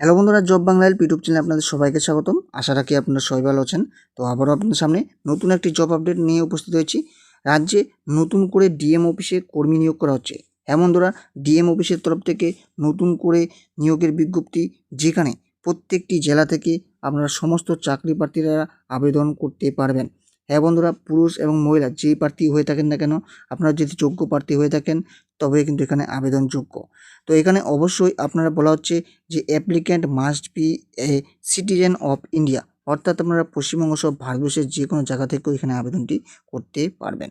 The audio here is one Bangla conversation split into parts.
হ্যালো বন্ধুরা জব বাংলার ইউটিউব চ্যানেলে আপনাদের সবাইকে স্বাগতম। আশা রাখি আপনারা সবাই ভালো আছেন। তো আবারও আপনাদের সামনে নতুন একটি জব আপডেট নিয়ে উপস্থিত হয়েছি। রাজ্যে নতুন করে ডিএম অফিসে কর্মী নিয়োগ করা হচ্ছে। হ্যাঁ বন্ধুরা ডিএম অফিসের তরফ থেকে নতুন করে নিয়োগের বিজ্ঞপ্তি, যেখানে প্রত্যেকটি জেলা থেকে আপনারা সমস্ত চাকরি প্রার্থীরা আবেদন করতে পারবেন। হ্যাঁ বন্ধুরা, পুরুষ এবং মহিলা যেই প্রার্থী হয়ে থাকেন না কেন, আপনারা যদি যোগ্য প্রার্থী হয়ে থাকেন তবে কিন্তু এখানে আবেদনযোগ্য। তো এখানে অবশ্যই আপনারা বলা হচ্ছে যে applicant must be a citizen of India অর্থাৎ আপনারা পশ্চিমবঙ্গ সহ ভারতবর্ষের যে কোনো জায়গা থেকেও এখানে আবেদনটি করতে পারবেন।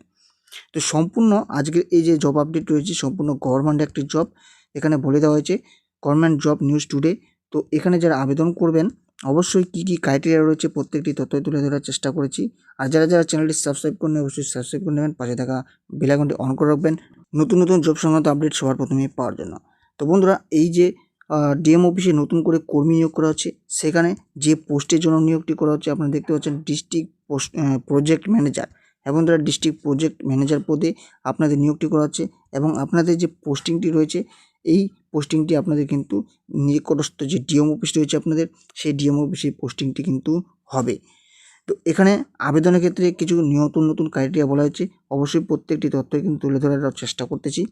তো সম্পূর্ণ আজকের এই যে জব আপডেট রয়েছে, সম্পূর্ণ গভর্নমেন্ট একটি জব এখানে বলে দেওয়া হয়েছে গভর্নমেন্ট জব নিউজ টুডে তো এখানে যারা আবেদন করবেন অবশ্যই কী কী ক্রাইটেরিয়া রয়েছে প্রত্যেকটি তথ্য তুলে ধরার চেষ্টা করেছি। আর যারা যারা চ্যানেলটি সাবস্ক্রাইব করে অবশ্যই সাবস্ক্রাইব করে নেবেন, পাশে থাকা বেলাইকনটি অন করে রাখবেন। নতুন নতুন জব সংক্রান্ত আপডেট সবার প্রথমে পাওয়ার জন্য। তো বন্ধুরা, এই যে ডিএম অফিসে নতুন করে কর্মী নিয়োগ করা হচ্ছে, সেখানে যে পোস্টের জন্য নিয়োগটি করা হচ্ছে, আপনারা দেখতে পাচ্ছেন ডিস্ট্রিক্ট পোস্ট প্রজেক্ট ম্যানেজার এবং তারা ডিস্ট্রিক্ট প্রজেক্ট ম্যানেজার পদে আপনাদের নিয়োগটি করা হচ্ছে এবং আপনাদের যে পোস্টিংটি রয়েছে এই পোস্টিংটি আপনাদের কিন্তু নিকটস্থ যে ডিএম অফিস রয়েছে আপনাদের, সেই ডিএম অফিসে পোস্টিংটি কিন্তু হবে। তো এখানে আবেদনের ক্ষেত্রে কিছু নতুন নতুন ক্রাইটেরিয়া বলা হয়েছে। অবশ্যই প্রত্যেকটি তথ্য কিন্তু তুলে ধরার চেষ্টা করতেছি।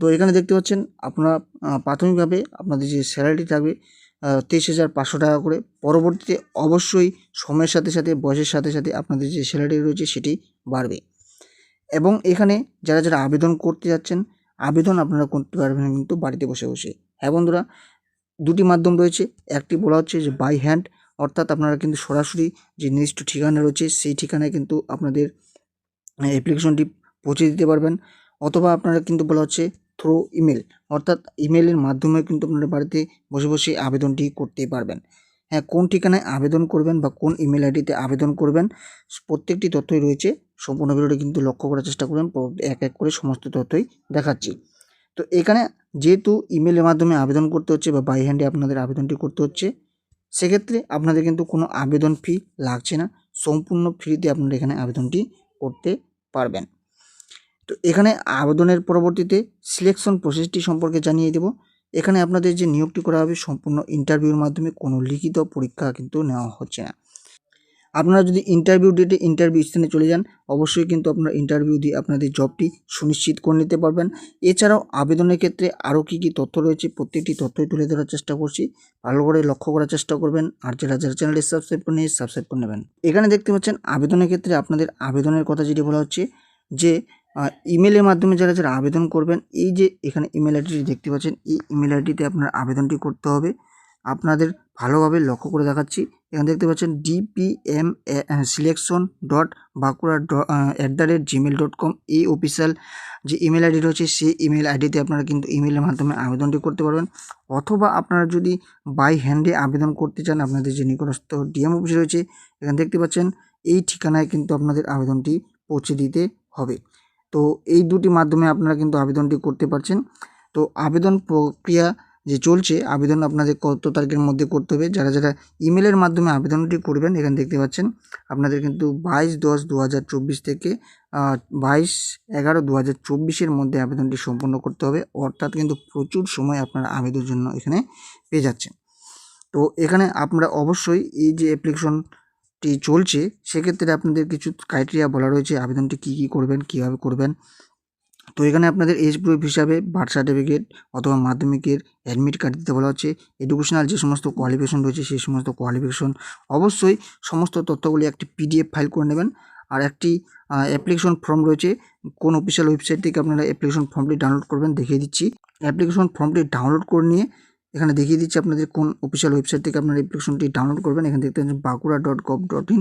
তো এখানে দেখতে পাচ্ছেন, আপনারা প্রাথমিকভাবে আপনাদের যে স্যালারি থাকবে তেইশ হাজার পাঁচশো টাকা করে। পরবর্তীতে অবশ্যই সময়ের সাথে সাথে, বয়সের সাথে সাথে আপনাদের যে স্যালারি রয়েছে, সেটি বাড়বে। এবং এখানে যারা যারা আবেদন করতে যাচ্ছেন আবেদন আপনারা করতে পারবেন কিন্তু বাড়িতে বসে বসে। হ্যাঁ বন্ধুরা, দুটি মাধ্যম রয়েছে। একটি বলা হচ্ছে যে বাই হ্যান্ড অর্থাৎ আপনারা কিন্তু সরাসরি যে নির্দিষ্ট ঠিকানা রয়েছে সেই ঠিকানায় কিন্তু আপনাদের অ্যাপ্লিকেশনটি পৌঁছে দিতে পারবেন। অথবা আপনারা কিন্তু বলা হচ্ছে থ্রু ইমেল অর্থাৎ ইমেলের মাধ্যমে কিন্তু আপনারা বাড়িতে বসে বসে আবেদনটি করতে পারবেন। হ্যাঁ কোন ঠিকানায় আবেদন করবেন বা কোন ইমেল আইডিতে আবেদন করবেন, প্রত্যেকটি তথ্যই রয়েছে। সম্পূর্ণ ভিডিওটি কিন্তু লক্ষ্য করার চেষ্টা করবেন এক এক করে সমস্ত তথ্যই দেখাচ্ছি। তো এখানে যেহেতু ইমেলের মাধ্যমে আবেদন করতে হচ্ছে বা বাই হ্যান্ডে আপনাদের আবেদনটি করতে হচ্ছে, সেক্ষেত্রে আপনাদের কিন্তু কোনো আবেদন ফি লাগছে না, সম্পূর্ণ ফ্রিতে আপনারা এখানে আবেদনটি করতে পারবেন। তো এখানে আবেদনের পরবর্তীতে সিলেকশন প্রসেসটি সম্পর্কে জানিয়ে দেব। এখানে আপনাদের যে নিয়োগটি করা হবে সম্পূর্ণ ইন্টারভিউর মাধ্যমে কোনো লিখিত পরীক্ষা কিন্তু নেওয়া হচ্ছে না। আপনারা যদি ইন্টারভিউ ডেটে ইন্টারভিউ স্থানে চলে যান, অবশ্যই কিন্তু আপনারা ইন্টারভিউ দিয়ে আপনাদের জবটি সুনিশ্চিত করে নিতে পারবেন। এছাড়াও আবেদনের ক্ষেত্রে আরও কী কী তথ্য রয়েছে, প্রত্যেকটি তথ্যই তুলে ধরার চেষ্টা করছি। ভালো করে লক্ষ্য করার চেষ্টা করবেন আর যারা যারা চ্যানেলটি সাবস্ক্রাইব করে নিয়ে সাবস্ক্রাইব করে নেবেন। এখানে দেখতে পাচ্ছেন আবেদনের ক্ষেত্রে আপনাদের আবেদনের কথা যেটি বলা হচ্ছে যে ইমেলের মাধ্যমে যারা যারা আবেদন করবেন, এই যে এখানে ইমেল আইডিটি দেখতে পাচ্ছেন, এই ইমেল আইডিতে আপনার আবেদনটি করতে হবে। আপনাদের ভালোভাবে লক্ষ্য করে দেখাচ্ছি। এখানে দেখতে পাচ্ছেন DPM selection dot Bankura at the rate Gmail dot com এই অফিসিয়াল যে ইমেল আইডি রয়েছে সেই ইমেল আইডিতে আপনারা কিন্তু ইমেলের মাধ্যমে আবেদনটি করতে পারবেন। অথবা আপনারা যদি বাই হ্যান্ডে আবেদন করতে চান, আপনাদের যে নিকটস্থ ডিএম অফিস রয়েছে, এখানে দেখতে পাচ্ছেন এই ঠিকানায় কিন্তু আপনাদের আবেদনটি পৌঁছে দিতে হবে। তো এই দুটি মাধ্যমে আপনারা কিন্তু আবেদনটি করতে পারছেন। তো আবেদন প্রক্রিয়া যে চলছে, আবেদন আপনাদের কত তারিখের মধ্যে করতে হবে, যারা যারা ইমেলের মাধ্যমে আবেদনটি করবেন, এখানে দেখতে পাচ্ছেন, আপনাদের কিন্তু বাইশ দশ দু থেকে বাইশ এগারো দু হাজার চব্বিশের মধ্যে আবেদনটি সম্পন্ন করতে হবে, অর্থাৎ কিন্তু প্রচুর সময় আপনারা আবেদনের জন্য এখানে পেয়ে যাচ্ছেন। তো এখানে আপনারা অবশ্যই এই যে অ্যাপ্লিকেশন টি চলছে, সেক্ষেত্রে আপনাদের কিছু ক্রাইটেরিয়া বলা রয়েছে, আবেদনটি কী কী করবেন, কীভাবে করবেন তো এখানে আপনাদের এজ প্রুফ হিসাবে বার্থ সার্টিফিকেট অথবা মাধ্যমিকের অ্যাডমিট কার্ড দিতে বলা হচ্ছে। এডুকেশনাল যে সমস্ত কোয়ালিফিকেশন রয়েছে, সেই সমস্ত কোয়ালিফিকেশন অবশ্যই সমস্ত তথ্যগুলি একটি পিডিএফ ফাইল করে নেবেন। আর একটি অ্যাপ্লিকেশন ফর্ম রয়েছে, কোন অফিসিয়াল ওয়েবসাইট থেকে আপনারা অ্যাপ্লিকেশন ফর্মটি ডাউনলোড করবেন দেখিয়ে দিচ্ছি। অ্যাপ্লিকেশন ফর্মটি ডাউনলোড করে নিয়ে এখানে দেখিয়ে দিচ্ছি আপনাদের কোন অফিসিয়াল ওয়েবসাইট থেকে আপনারা অ্যাপ্লিকেশনটি ডাউনলোড করবেন। এখানে দেখতে পাচ্ছেন Bankura dot gov dot in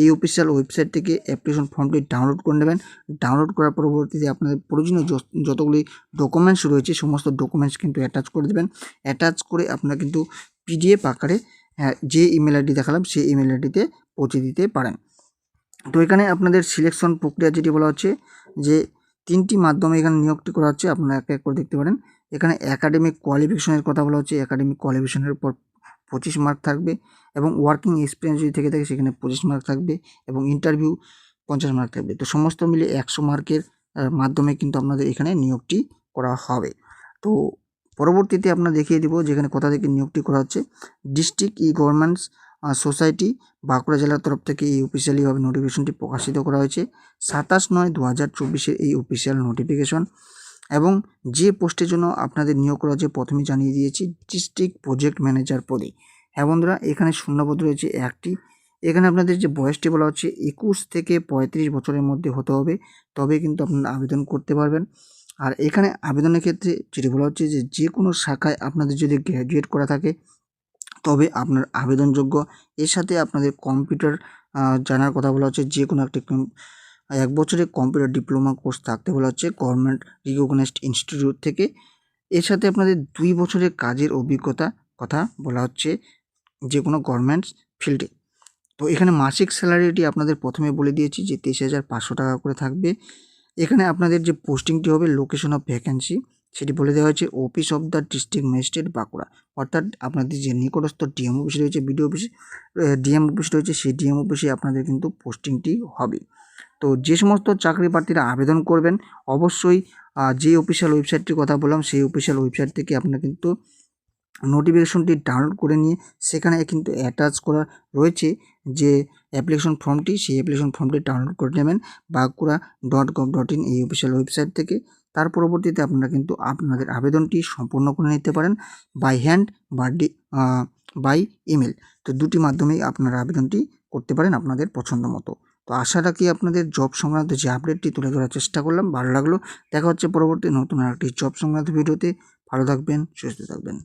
এই অফিসিয়াল ওয়েবসাইট থেকে অ্যাপ্লিকেশন ফর্মটি ডাউনলোড করে নেবেন। ডাউনলোড করার পরবর্তীতে আপনাদের প্রয়োজনীয় যতগুলি ডকুমেন্টস রয়েছে সমস্ত ডকুমেন্টস কিন্তু অ্যাটাচ করে দেবেন। অ্যাটাচ করে আপনারা কিন্তু পিডিএফ আকারে হ্যাঁ, যে ইমেল আইডি দেখালাম সেই ইমেল আইডিতে পৌঁছে দিতে পারেন। তো এখানে আপনাদের সিলেকশন প্রক্রিয়া যেটি বলা হচ্ছে যে তিনটি মাধ্যমে এখানে নিয়োগটি করা হচ্ছে। আপনারা এক এক করে দেখতে পারেন। এখানে একাডেমিক কোয়ালিফিকেশনের কথা বলা হচ্ছে। একাডেমিক কোয়ালিফিকেশনের উপর পঁচিশ মার্ক থাকবে এবং ওয়ার্কিং এক্সপিরিয়েন্স যদি থেকে থাকে, সেখানে পঁচিশ মার্ক থাকবে এবং ইন্টারভিউ পঞ্চাশ মার্ক থাকবে। তো সমস্ত মিলে একশো মার্কের মাধ্যমে কিন্তু আপনাদের এখানে নিয়োগটি করা হবে। তো পরবর্তীতে আপনার দেখিয়ে দিব যেখানে কোথা থেকে নিয়োগটি করা হচ্ছে। District e governments society Bankura জেলার তরফ থেকে এই অফিসিয়ালিভাবে নোটিফিকেশনটি প্রকাশিত করা হয়েছে। সাতাশ নয় দু হাজার এই অফিসিয়াল নোটিফিকেশন এবং যে পোস্টের জন্য আপনাদের নিয়োগ করা হচ্ছে প্রথমে জানিয়ে দিয়েছি ডিস্ট্রিক্ট প্রজেক্ট ম্যানেজার পদে। হ্যাঁ বন্ধুরা, এখানে শূন্যপদ রয়েছে একটি। এখানে আপনাদের যে বয়সটি বলা হচ্ছে, একুশ থেকে পঁয়ত্রিশ বছরের মধ্যে হতে হবে। তবে কিন্তু আপনারা আবেদন করতে পারবেন। আর এখানে আবেদনের ক্ষেত্রে যেটি বলা হচ্ছে যে যে কোনো শাখায় আপনাদের যদি গ্র্যাজুয়েট করা থাকে, তবে আপনার আবেদনযোগ্য। এর সাথে আপনাদের কম্পিউটার জানার কথা বলা হচ্ছে, যে কোনো একটি এক বছরের কম্পিউটার ডিপ্লোমা কোর্স থাকতে বলা হচ্ছে গভর্নমেন্ট রিকগনাইজড ইনস্টিটিউট থেকে। এর সাথে আপনাদের দুই বছরের কাজের অভিজ্ঞতা কথা বলা হচ্ছে যে কোনো গভর্নমেন্ট ফিল্ডে তো এখানে মাসিক স্যালারিটি আপনাদের প্রথমে বলে দিয়েছি যে তেইশ হাজার পাঁচশো টাকা করে থাকবে। এখানে আপনাদের যে পোস্টিংটি হবে লোকেশন অফ ভ্যাকেন্সি সেটি বলে দেওয়া হয়েছে office of the district magistrate Bankura. অর্থাৎ আপনাদের যে নিকটস্থ ডিএম অফিস রয়েছে বিডিও অফিস ডিএম অফিস রয়েছে, সেই ডিএম অফিসে আপনাদের কিন্তু পোস্টিংটি হবে। তো যে সমস্ত চাকরি প্রার্থীরা আবেদন করবেন, অবশ্যই যে অফিসিয়াল ওয়েবসাইটটির কথা বললাম, সেই অফিসিয়াল ওয়েবসাইট থেকে আপনারা কিন্তু নোটিফিকেশনটি ডাউনলোড করে নিয়ে সেখানে কিন্তু অ্যাটাচ করা রয়েছে যে অ্যাপ্লিকেশন ফর্মটি সেই অ্যাপ্লিকেশন ফর্মটি ডাউনলোড করে নেবেন Bankura dot gov dot in এই অফিসিয়াল ওয়েবসাইট থেকে। তার পরবর্তীতে আপনারা কিন্তু আপনাদের আবেদনটি সম্পূর্ণ করে নিতে পারেন বাই হ্যান্ড বা ডি বাই ইমেল তো দুটি মাধ্যমেই আপনারা আবেদনটি করতে পারেন আপনাদের পছন্দ মতো। তো আশা রাখি আপনাদের জব সংক্রান্ত যে আপডেটটি তুলে ধরার চেষ্টা করলাম, ভালো লাগল? দেখা হচ্ছে পরবর্তী নতুন আরেকটি জব সংক্রান্ত ভিডিওতে। ভালো থাকবেন, সুস্থ থাকবেন।